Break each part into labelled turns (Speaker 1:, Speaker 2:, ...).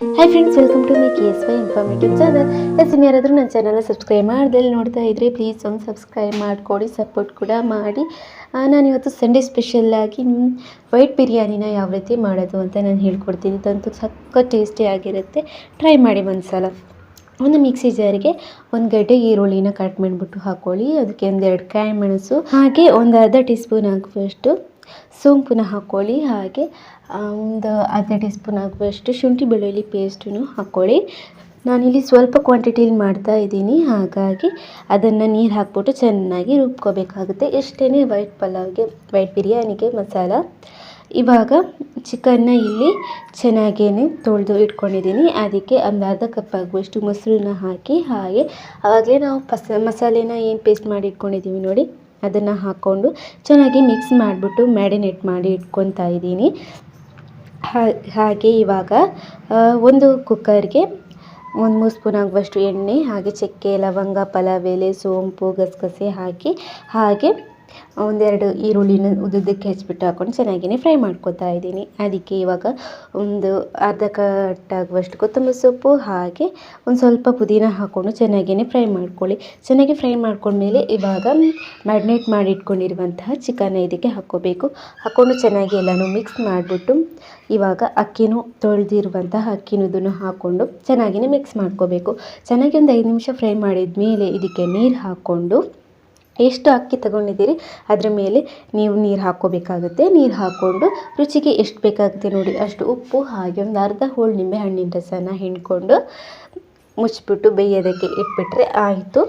Speaker 1: Hi friends welcome to my K S Y informative channel yes ಯಾರಾದರೂ ನನ್ನ ಚಾನಲ್ನ subscribe ಮಾಡ್ದಲ್ಲಿ ನೋಡ್ತಾ ಇದ್ರೆ ಪ್ಲೀಸ್ ಒಂದು ಸಬ್ಸ್ಕ್ರೈಬ್ ಮಾಡಿಕೊಡಿ ಸಪೋರ್ಟ್ ಕೂಡ ಮಾಡಿ. ನಾನಿವತ್ತು ಸಂಡೇ ಸ್ಪೆಷಲ್ಲಾಗಿ ವೈಟ್ ಬಿರಿಯಾನಿನ ಯಾವ ರೀತಿ ಮಾಡೋದು ಅಂತ ನಾನು ಹೇಳ್ಕೊಡ್ತೀನಿ. ಇದಂತೂ ಸಕ್ಕ ಟೇಸ್ಟಿ ಆಗಿರುತ್ತೆ. ಟ್ರೈ ಮಾಡಿ ಒಂದು ಸಲ ಒಂದು ಮಿಕ್ಸಿ ಜಾರಿಗೆ ಒಂದು ಗಡ್ಡೆ ಈರುಳ್ಳಿನ ಕಟ್ ಮಾಡಿಬಿಟ್ಟು ಹಾಕ್ಕೊಳ್ಳಿ ಅದಕ್ಕೆ ಒಂದೆರಡು ಕಾಯಿ ಮೆಣಸು, ಹಾಗೆ ಒಂದು ಅರ್ಧ ಟೀ ಸ್ಪೂನ್ ಹಾಕುವಷ್ಟು ಸೋಂಪುನ ಹಾಕ್ಕೊಳ್ಳಿ ಹಾಗೆ ಒಂದು ಅರ್ಧ ಟೀ ಸ್ಪೂನ್ ಆಗುವಷ್ಟು ಶುಂಠಿ ಬೆಳ್ಳುಳ್ಳಿ ಪೇಸ್ಟನ್ನು ಹಾಕ್ಕೊಳ್ಳಿ ನಾನಿಲ್ಲಿ ಸ್ವಲ್ಪ ಕ್ವಾಂಟಿಟಿಲಿ ಮಾಡ್ತಾ ಇದ್ದೀನಿ, ಹಾಗಾಗಿ ಅದನ್ನು ನೀರು ಹಾಕ್ಬಿಟ್ಟು ಚೆನ್ನಾಗಿ ರುಬ್ಕೋಬೇಕಾಗುತ್ತೆ. ಎಷ್ಟೇ ವೈಟ್ ಪಲಾವ್ಗೆ ವೈಟ್ ಬಿರಿಯಾನಿಗೆ ಮಸಾಲ. ಇವಾಗ ಚಿಕನ್ನ ಇಲ್ಲಿ ಚೆನ್ನಾಗೇ ತೊಳೆದು ಇಟ್ಕೊಂಡಿದ್ದೀನಿ. ಅದಕ್ಕೆ ಒಂದು ಅರ್ಧ ಕಪ್ ಆಗುವಷ್ಟು ಮೊಸರನ್ನ ಹಾಕಿ, ಹಾಗೆ ಆವಾಗಲೇ ನಾವು ಪಸ, ಮಸಾಲೆನ ಏನು ಪೇಸ್ಟ್ ಮಾಡಿ ಇಟ್ಕೊಂಡಿದ್ದೀವಿ ನೋಡಿ. ಅದನ್ನು ಹಾಕ್ಕೊಂಡು ಚೆನ್ನಾಗಿ ಮಿಕ್ಸ್ ಮಾಡಿಬಿಟ್ಟು ಮ್ಯಾರಿನೇಟ್ ಮಾಡಿ ಇಟ್ಕೊತಾ ಇದ್ದೀನಿ. ಹಾಗೆ ಇವಾಗ ಒಂದು ಕುಕ್ಕರ್ಗೆ ಒಂದು ಮೂರು ಸ್ಪೂನ್ ಆಗುವಷ್ಟು ಎಣ್ಣೆ, ಹಾಗೆ ಚಕ್ಕೆ, ಲವಂಗ, ಪಲಾವ್, ಎಲೆ, ಸೋಂಪು, ಗಸಗಸೆ ಹಾಕಿ, ಹಾಗೆ ಒಂದೆರಡು ಈರುಳ್ಳಿನ ಉದ್ದುದ್ದಕ್ಕೆ ಹೆಚ್ಚಿಬಿಟ್ಟು ಹಾಕ್ಕೊಂಡು ಚೆನ್ನಾಗಿಯೇ ಫ್ರೈ ಮಾಡ್ಕೊತಾ ಇದ್ದೀನಿ. ಅದಕ್ಕೆ ಇವಾಗ ಒಂದು ಅರ್ಧ ಕಟ್ಟಾಗುವಷ್ಟು ಕೊತ್ತಂಬರಿ ಸೊಪ್ಪು ಹಾಗೆ ಒಂದು ಸ್ವಲ್ಪ ಪುದೀನ ಹಾಕ್ಕೊಂಡು ಚೆನ್ನಾಗಿಯೇ ಫ್ರೈ ಮಾಡ್ಕೊಳ್ಳಿ. ಚೆನ್ನಾಗಿ ಫ್ರೈ ಮಾಡ್ಕೊಂಡ್ಮೇಲೆ ಇವಾಗ ಮ್ಯಾರಿನೇಟ್ ಮಾಡಿ ಇಟ್ಕೊಂಡಿರುವಂತಹ ಚಿಕನ್ನ ಇದಕ್ಕೆ ಹಾಕ್ಕೋಬೇಕು. ಹಾಕ್ಕೊಂಡು ಚೆನ್ನಾಗಿ ಎಲ್ಲನೂ ಮಿಕ್ಸ್ ಮಾಡಿಬಿಟ್ಟು ಇವಾಗ ಅಕ್ಕಿನೂ ತೊಳೆದಿರುವಂತಹ ಅಕ್ಕಿನದನ್ನು ಹಾಕ್ಕೊಂಡು ಚೆನ್ನಾಗಿಯೇ ಮಿಕ್ಸ್ ಮಾಡ್ಕೋಬೇಕು. ಚೆನ್ನಾಗಿ ಒಂದು ಐದು ನಿಮಿಷ ಫ್ರೈ ಮಾಡಿದ ಮೇಲೆ ಇದಕ್ಕೆ ನೀರು ಹಾಕ್ಕೊಂಡು ಎಷ್ಟು ಅಕ್ಕಿ ತಗೊಂಡಿದ್ದೀರಿ? ಅದರ ಮೇಲೆ ನೀವು ನೀರು ಹಾಕ್ಕೋಬೇಕಾಗುತ್ತೆ. ನೀರು ಹಾಕ್ಕೊಂಡು ರುಚಿಗೆ ಎಷ್ಟು ಬೇಕಾಗುತ್ತೆ ನೋಡಿ. ಅಷ್ಟು ಉಪ್ಪು, ಹಾಗೆ ಒಂದು ಅರ್ಧ ಹೋಳು ನಿಂಬೆ ಹಣ್ಣಿನ ರಸನ ಹಿಂಡ್ಕೊಂಡು ಮುಚ್ಚಿಬಿಟ್ಟು ಬೇಯೋದಕ್ಕೆ ಇಟ್ಬಿಟ್ರೆ ಆಯಿತು.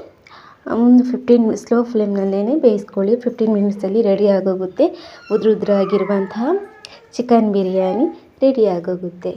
Speaker 1: ಒಂದು ಫಿಫ್ಟೀನ್ ಸ್ಲೋ ಫ್ಲೇಮ್ನಲ್ಲೇ ಬೇಯಿಸ್ಕೊಳ್ಳಿ. ಫಿಫ್ಟೀನ್ ಮಿನಿಟ್ಸಲ್ಲಿ ರೆಡಿ ಆಗೋಗುತ್ತೆ. ಉದ್ರ ಉದ್ರಾಗಿರುವಂತಹ ಚಿಕನ್ ಬಿರಿಯಾನಿ ರೆಡಿ ಆಗೋಗುತ್ತೆ.